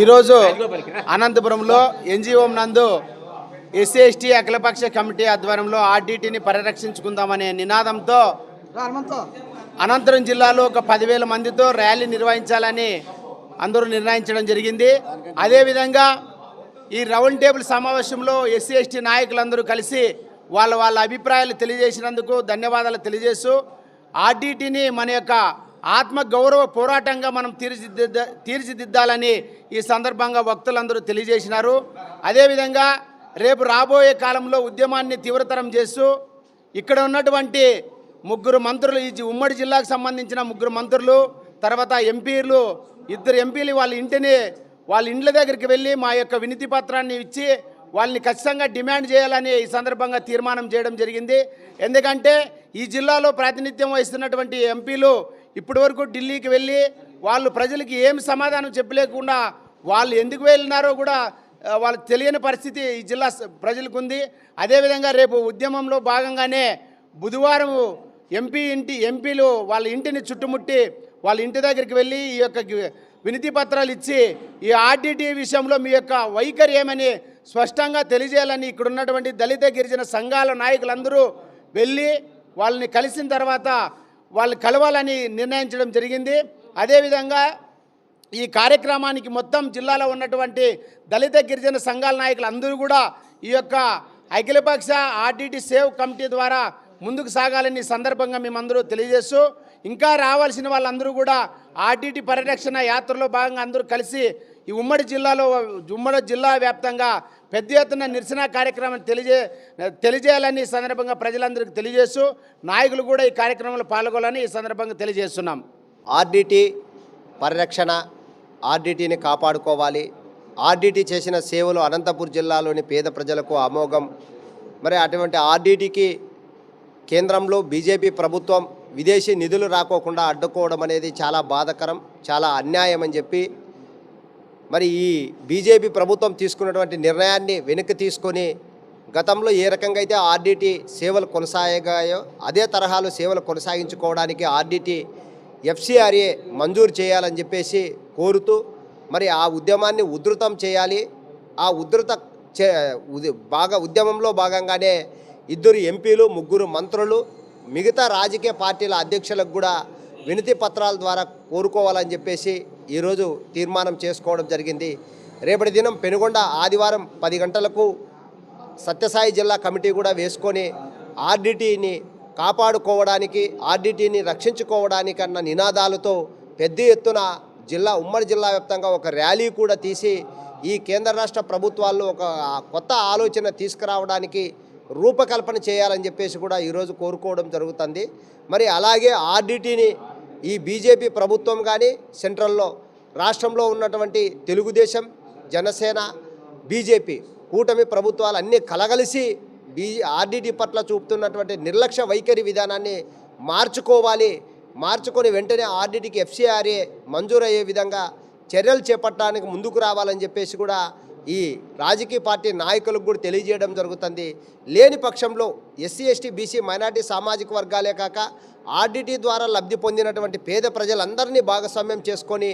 ఈరోజు అనంతపురంలో ఎన్జిఓ నందు ఎస్సీ ఎస్టీ అఖిలపక్ష కమిటీ ఆధ్వర్యంలో ఆర్డీటీని పరిరక్షించుకుందామనే నినాదంతో అనంతపురం జిల్లాలో ఒక పదివేల మందితో ర్యాలీ నిర్వహించాలని అందరూ నిర్ణయించడం జరిగింది. అదేవిధంగా ఈ రౌండ్ టేబుల్ సమావేశంలో ఎస్సీ ఎస్టీ నాయకులందరూ కలిసి వాళ్ళ వాళ్ళ అభిప్రాయాలు తెలియజేసినందుకు ధన్యవాదాలు తెలియజేస్తూ ఆర్డీటీని మన యొక్క ఆత్మ గౌరవ పోరాటంగా మనం తీర్చిదిద్ద తీర్చిదిద్దాలని ఈ సందర్భంగా వక్తులందరూ తెలియజేసినారు. అదేవిధంగా రేపు రాబోయే కాలంలో ఉద్యమాన్ని తీవ్రతరం చేస్తూ ఇక్కడ ఉన్నటువంటి ముగ్గురు మంత్రులు ఈ ఉమ్మడి జిల్లాకు సంబంధించిన ముగ్గురు మంత్రులు తర్వాత ఎంపీలు ఇద్దరు ఎంపీలు వాళ్ళ ఇంటిని వాళ్ళ ఇండ్ల దగ్గరికి వెళ్ళి మా యొక్క వినతి పత్రాన్ని ఇచ్చి వాళ్ళని ఖచ్చితంగా డిమాండ్ చేయాలని ఈ సందర్భంగా తీర్మానం చేయడం జరిగింది. ఎందుకంటే ఈ జిల్లాలో ప్రాతినిధ్యం వహిస్తున్నటువంటి ఎంపీలు ఇప్పటివరకు ఢిల్లీకి వెళ్ళి వాళ్ళు ప్రజలకి ఏం సమాధానం చెప్పలేకుండా వాళ్ళు ఎందుకు వెళ్ళినారో కూడా వాళ్ళు వాళ్ళకి తెలియని పరిస్థితి ఈ జిల్లా ప్రజలకు ఉంది అదేవిధంగా రేపు ఉద్యమంలో భాగంగానే బుధవారం ఎంపీ ఇంటి ఎంపీలు వాళ్ళ ఇంటిని చుట్టుముట్టి వాళ్ళ ఇంటి దగ్గరికి వెళ్ళి ఈ యొక్క వినతి పత్రాలు ఇచ్చి ఈ ఆర్టీటీ విషయంలో మీ యొక్క వైఖరి ఏమని స్పష్టంగా తెలియజేయాలని ఇక్కడ ఉన్నటువంటి దళిత గిరిజన సంఘాల నాయకులందరూ వెళ్ళి వాళ్ళని కలిసిన తర్వాత వాళ్ళు కలవాలని నిర్ణయించడం జరిగింది. అదేవిధంగా ఈ కార్యక్రమానికి మొత్తం జిల్లాలో ఉన్నటువంటి దళిత గిరిజన సంఘాల నాయకులు అందరూ కూడా ఈ యొక్క అఖిలపక్ష ఆర్టీటీ సేవ్ కమిటీ ద్వారా ముందుకు సాగాలని సందర్భంగా మేమందరూ తెలియజేస్తూ ఇంకా రావాల్సిన వాళ్ళందరూ కూడా ఆర్టీటీ పరిరక్షణ యాత్రలో భాగంగా అందరూ కలిసి ఈ ఉమ్మడి జిల్లాలో ఉమ్మడి జిల్లా వ్యాప్తంగా పెద్ద ఎత్తున నిరసన కార్యక్రమం తెలియజే తెలియజేయాలని ఈ సందర్భంగా ప్రజలందరికీ తెలియజేస్తూ నాయకులు కూడా ఈ కార్యక్రమంలో పాల్గొనాలని ఈ సందర్భంగా తెలియజేస్తున్నాం. ఆర్డీటీ పరిరక్షణ ఆర్డీటీని కాపాడుకోవాలి. ఆర్డీటీ చేసిన సేవలు అనంతపూర్ జిల్లాలోని పేద ప్రజలకు అమోఘం. మరి అటువంటి ఆర్డీటీకి కేంద్రంలో బీజేపీ ప్రభుత్వం విదేశీ నిధులు రాకోకుండా అడ్డుకోవడం అనేది చాలా బాధకరం చాలా అన్యాయం అని చెప్పి మరి ఈ బీజేపీ ప్రభుత్వం తీసుకున్నటువంటి నిర్ణయాన్ని వెనక్కి తీసుకొని గతంలో ఏ రకంగా అయితే ఆర్డిటి సేవలు కొనసాగాయో అదే తరహాలో సేవలు కొనసాగించుకోవడానికి ఆర్డిటి ఎఫ్సిఆర్ఏ మంజూరు చేయాలని చెప్పేసి కోరుతూ మరి ఆ ఉద్యమాన్ని ఉధృతం చేయాలి. ఆ ఉధృత చే బాగా ఉద్యమంలో భాగంగానే ఇద్దరు ఎంపీలు ముగ్గురు మంత్రులు మిగతా రాజకీయ పార్టీల అధ్యక్షులకు కూడా వినతి పత్రాల ద్వారా కోరుకోవాలని చెప్పేసి ఈరోజు తీర్మానం చేసుకోవడం జరిగింది. రేపటి దినం పెనుగొండ ఆదివారం పది గంటలకు సత్యసాయి జిల్లా కమిటీ కూడా వేసుకొని ఆర్డిటీని కాపాడుకోవడానికి ఆర్డిటీని రక్షించుకోవడానికి అన్న నినాదాలతో పెద్ద ఎత్తున జిల్లా ఉమ్మడి జిల్లా వ్యాప్తంగా ఒక ర్యాలీ కూడా తీసి ఈ కేంద్ర రాష్ట్ర ప్రభుత్వాల్లో ఒక కొత్త ఆలోచన తీసుకురావడానికి రూపకల్పన చేయాలని చెప్పేసి కూడా ఈరోజు కోరుకోవడం జరుగుతుంది. మరి అలాగే ఆర్డిటీని ఈ బీజేపీ ప్రభుత్వం కానీ సెంట్రల్లో రాష్ట్రంలో ఉన్నటువంటి తెలుగుదేశం జనసేన బీజేపీ కూటమి ప్రభుత్వాలు అన్నీ కలగలిసి బీ ఆర్డీటీ పట్ల చూపుతున్నటువంటి నిర్లక్ష్య వైఖరి విధానాన్ని మార్చుకోవాలి. మార్చుకొని వెంటనే ఆర్డీటీకి ఎఫ్సీఆర్ఏ మంజూరయ్యే విధంగా చర్యలు చేపట్టడానికి ముందుకు రావాలని చెప్పేసి కూడా ఈ రాజకీయ పార్టీ నాయకులకు కూడా తెలియజేయడం జరుగుతుంది. లేని పక్షంలో ఎస్సీ ఎస్టీ బీసీ మైనార్టీ సామాజిక వర్గాలే కాక ఆర్డిటీ ద్వారా లబ్ధి పొందినటువంటి పేద ప్రజలందరినీ భాగస్వామ్యం చేసుకొని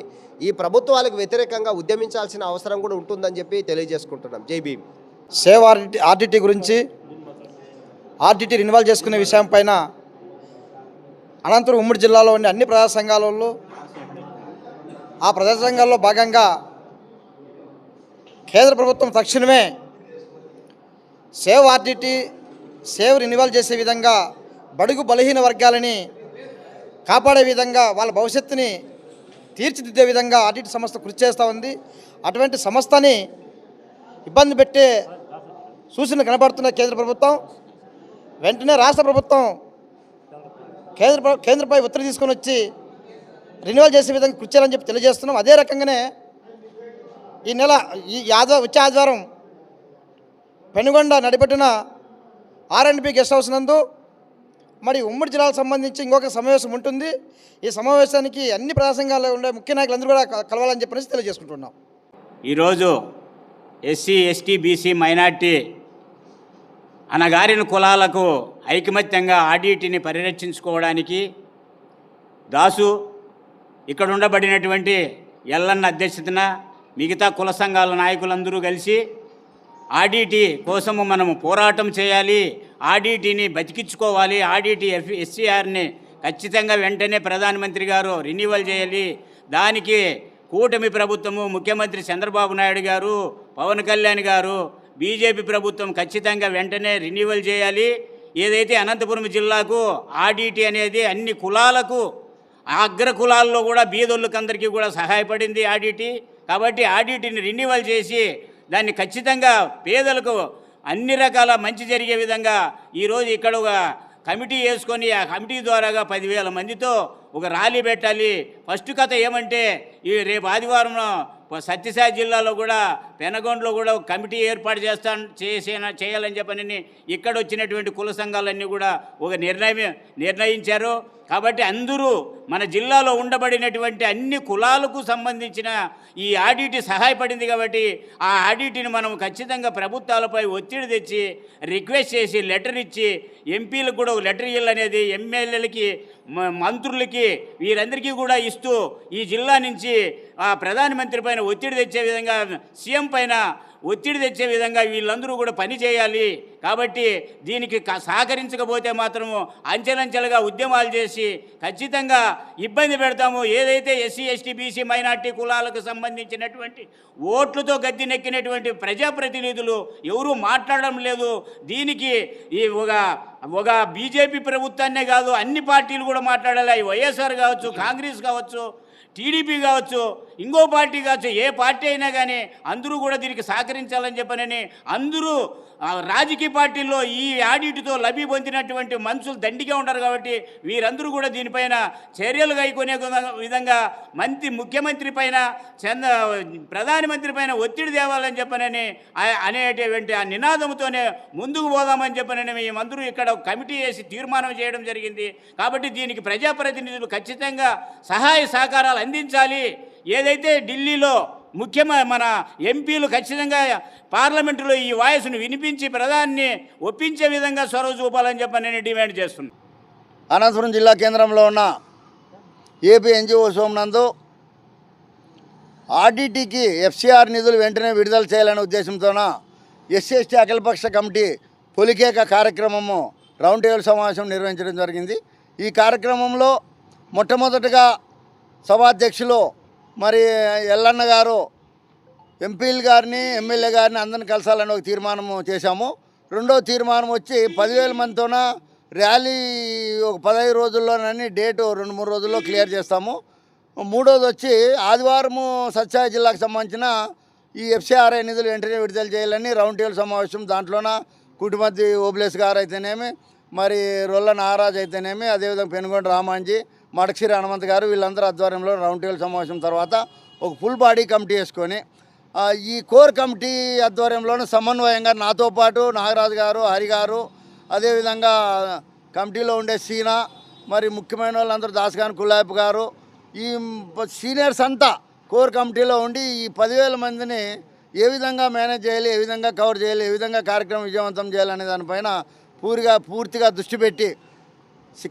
ఈ ప్రభుత్వాలకు వ్యతిరేకంగా ఉద్యమించాల్సిన అవసరం కూడా ఉంటుందని చెప్పి తెలియజేసుకుంటున్నాం. జైబీ సేవ్ ఆర్డిటీ ఆర్డిటీ గురించి ఆర్డిటీ రినివాల్ చేసుకునే విషయం పైన అనంతరం ఉమ్మడి జిల్లాలో ఉండే అన్ని ప్రజా సంఘాలలో ఆ ప్రజా సంఘాల్లో భాగంగా కేంద్ర ప్రభుత్వం తక్షణమే సేవ్ ఆర్డిటీ సేవ్ రినివాల్ చేసే విధంగా బడుగు బలహీన వర్గాలని కాపాడే విధంగా వాళ్ళ భవిష్యత్తుని తీర్చిదిద్దే విధంగా ఆర్డిటి సంస్థ కృషి చేస్తూ ఉంది. అటువంటి సంస్థని ఇబ్బంది పెట్టే సూచనలు కనబడుతున్న కేంద్ర ప్రభుత్వం. వెంటనే రాష్ట్ర ప్రభుత్వం కేంద్ర ప్ర- కేంద్రపై ఒత్తిడి తీసుకొని వచ్చి రెన్యువల్ చేసే విధంగా కృషి చేయాలని చెప్పి తెలియజేస్తున్నాం. అదే రకంగానే ఈ నెల ఈ యాదవ వచ్చే ఆదివారం పెనుగొండ నడిపెట్టిన ఆర్ఎండ్బి గెస్ట్ హౌస్ నందు మరి ఉమ్మడి జిల్లాకు సంబంధించి ఇంకొక సమావేశం ఉంటుంది. ఈ సమావేశానికి అన్ని ప్రజా ఉండే ముఖ్య నాయకులందరూ కూడా కలవాలని చెప్పనేసి తెలియజేసుకుంటున్నాం. ఈరోజు ఎస్సీ ఎస్టీ బీసీ మైనార్టీ అనగారిన కులాలకు ఐకమత్యంగా ఆడిటిని పరిరక్షించుకోవడానికి దాసు ఇక్కడ ఉండబడినటువంటి ఎల్లన్న అధ్యక్షతన మిగతా కుల సంఘాల నాయకులందరూ కలిసి ఆర్డీటీ కోసము మనము పోరాటం చేయాలి. ఆర్డీటీని బతికించుకోవాలి. ఆర్డీటీ ఎఫ్ ఎస్సీఆర్ని ఖచ్చితంగా వెంటనే ప్రధానమంత్రి గారు రెన్యువల్ చేయాలి. దానికి కూటమి ప్రభుత్వము ముఖ్యమంత్రి చంద్రబాబు నాయుడు గారు పవన్ కళ్యాణ్ గారు బీజేపీ ప్రభుత్వం ఖచ్చితంగా వెంటనే రెన్యువల్ చేయాలి. ఏదైతే అనంతపురం జిల్లాకు ఆర్డీటీ అనేది అన్ని కులాలకు అగ్ర కులాల్లో కూడా బీదోళ్ళకందరికీ కూడా సహాయపడింది ఆడిటి కాబట్టి ఆడిట్ని రెన్యువల్ చేసి దాన్ని ఖచ్చితంగా పేదలకు అన్ని రకాల మంచి జరిగే విధంగా ఈరోజు ఇక్కడ ఒక కమిటీ వేసుకొని ఆ కమిటీ ద్వారాగా పదివేల మందితో ఒక ర్యాలీ పెట్టాలి. ఫస్ట్ కథ ఏమంటే ఈ రేపు ఆదివారం సత్యసాయి జిల్లాలో కూడా పెనగొండలో కూడా ఒక కమిటీ ఏర్పాటు చేస్తాను చేసిన చేయాలని చెప్పని ఇక్కడ వచ్చినటువంటి కుల సంఘాలన్నీ కూడా ఒక నిర్ణయం నిర్ణయించారు. కాబట్టి అందరూ మన జిల్లాలో ఉండబడినటువంటి అన్ని కులాలకు సంబంధించిన ఈ ఆడిట్ సహాయపడింది కాబట్టి ఆ ఆడిట్ని మనం ఖచ్చితంగా ప్రభుత్వాలపై ఒత్తిడి తెచ్చి రిక్వెస్ట్ చేసి లెటర్ ఇచ్చి ఎంపీలకు కూడా ఒక లెటర్ ఇవ్వాలనేది ఎమ్మెల్యేలకి మంత్రులకి వీరందరికీ కూడా ఇస్తూ ఈ జిల్లా నుంచి ఆ ప్రధానమంత్రి పైన ఒత్తిడి తెచ్చే విధంగా సీఎం పైన ఒత్తిడి తెచ్చే విధంగా వీళ్ళందరూ కూడా పని చేయాలి. కాబట్టి దీనికి సహకరించకపోతే మాత్రము అంచెలంచెలుగా ఉద్యమాలు చేసి ఖచ్చితంగా ఇబ్బంది పెడతాము. ఏదైతే ఎస్సీ ఎస్టీ బీసీ మైనార్టీ కులాలకు సంబంధించినటువంటి ఓట్లతో గద్దెనెక్కినటువంటి ప్రజాప్రతినిధులు ఎవరూ మాట్లాడడం లేదు. దీనికి ఈ ఒక ఒక బీజేపీ ప్రభుత్వాన్నే కాదు అన్ని పార్టీలు కూడా మాట్లాడాలి. వైఎస్ఆర్ కావచ్చు కాంగ్రెస్ కావచ్చు టీడీపీ కావచ్చు ఇంకో పార్టీ కావచ్చు ఏ పార్టీ అయినా కానీ అందరూ కూడా దీనికి సహకరించాలని చెప్పనని అందరూ రాజకీయ పార్టీల్లో ఈ ఆడిట్తో లబ్ధి పొందినటువంటి మనుషులు దండిగా ఉంటారు కాబట్టి వీరందరూ కూడా దీనిపైన చర్యలు కైకొనే విధంగా- విధంగా మంత్రి ముఖ్యమంత్రి పైన చంద ప్రధానమంత్రి పైన ఒత్తిడి తేవాలని చెప్పనని ఆ- అనేటువంటి ఆ నినాదంతోనే ముందుకు పోదామని చెప్పనని మేమందరూ ఇక్కడ ఒక కమిటీ వేసి తీర్మానం చేయడం జరిగింది. కాబట్టి దీనికి ప్రజాప్రతినిధులు ఖచ్చితంగా సహాయ సహకారాలు అందించాలి. ఏదైతే ఢిల్లీలో ముఖ్యమైన మన ఎంపీలు ఖచ్చితంగా పార్లమెంటులో ఈ వాయిస్ను వినిపించి ప్రధాన్ని ఒప్పించే విధంగా చొరవ చూపాలని చెప్పని నేను డిమాండ్ చేస్తున్నాను అనంతపురం జిల్లా కేంద్రంలో ఉన్న ఏపీ ఎన్జిఓ సోమనందు ఆర్డీటీకి ఎఫ్సిఆర్ నిధులు వెంటనే విడుదల చేయాలనే ఉద్దేశంతోన ఎస్సీఎస్టీ అఖిలపక్ష కమిటీ పొలికేక కార్యక్రమము రౌండ్ టేబుల్ సమావేశం నిర్వహించడం జరిగింది. ఈ కార్యక్రమంలో మొట్టమొదటగా సభాధ్యక్షులు మరి ఎల్లన్న గారు ఎంపీలు గారిని ఎమ్మెల్యే గారిని అందరిని కలసాలని ఒక తీర్మానం చేశాము. రెండో తీర్మానం వచ్చి పదివేల మందితోన ర్యాలీ ఒక పదహైదు రోజుల్లోనని డేటు రెండు మూడు రోజుల్లో క్లియర్ చేస్తాము. మూడోది వచ్చి ఆదివారము సత్యాయ జిల్లాకు సంబంధించిన ఈ ఎఫ్సిఆర్ఐ నిధులు వెంటనే విడుదల చేయాలని రౌండ్ టేబుల్ సమావేశం దాంట్లోన కుటుంబద్ది ఓబ్లేస్ గారు అయితేనేమి మరి రొల్ల నారాజ్ అయితేనేమి అదేవిధంగా పెనుగొండ రామాంజీ మడక్షిరి హనుమంత్ గారు వీళ్ళందరూ ఆధ్వర్యంలో రౌండ్ టేబుల్ సమావేశం తర్వాత ఒక ఫుల్ బాడీ కమిటీ వేసుకొని ఈ కోర్ కమిటీ ఆధ్వర్యంలోనే సమన్వయంగా నాతో పాటు నాగరాజు గారు హరి గారు అదేవిధంగా కమిటీలో ఉండే సీనా మరి ముఖ్యమైన వాళ్ళందరూ దాసగాని కుల్లాయప్ గారు ఈ సీనియర్స్ అంతా కోర్ కమిటీలో ఉండి ఈ పదివేల మందిని ఏ విధంగా మేనేజ్ చేయాలి ఏ విధంగా కవర్ చేయాలి ఏ విధంగా కార్యక్రమం విజయవంతం చేయాలనే దానిపైన పూర్తిగా పూర్తిగా దృష్టి పెట్టి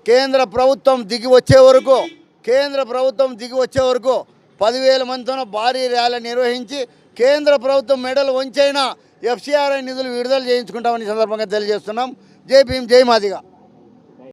కేంద్ర ప్రభుత్వం దిగి వచ్చే వరకు కేంద్ర ప్రభుత్వం దిగి వచ్చే వరకు పదివేల మందితో భారీ ర్యాలీ నిర్వహించి కేంద్ర ప్రభుత్వం మెడల్ వంచైనా ఎఫ్సిఆర్ఐ నిధులు విడుదల చేయించుకుంటామని సందర్భంగా తెలియజేస్తున్నాం. జై భీమ్ జై మాదిగా.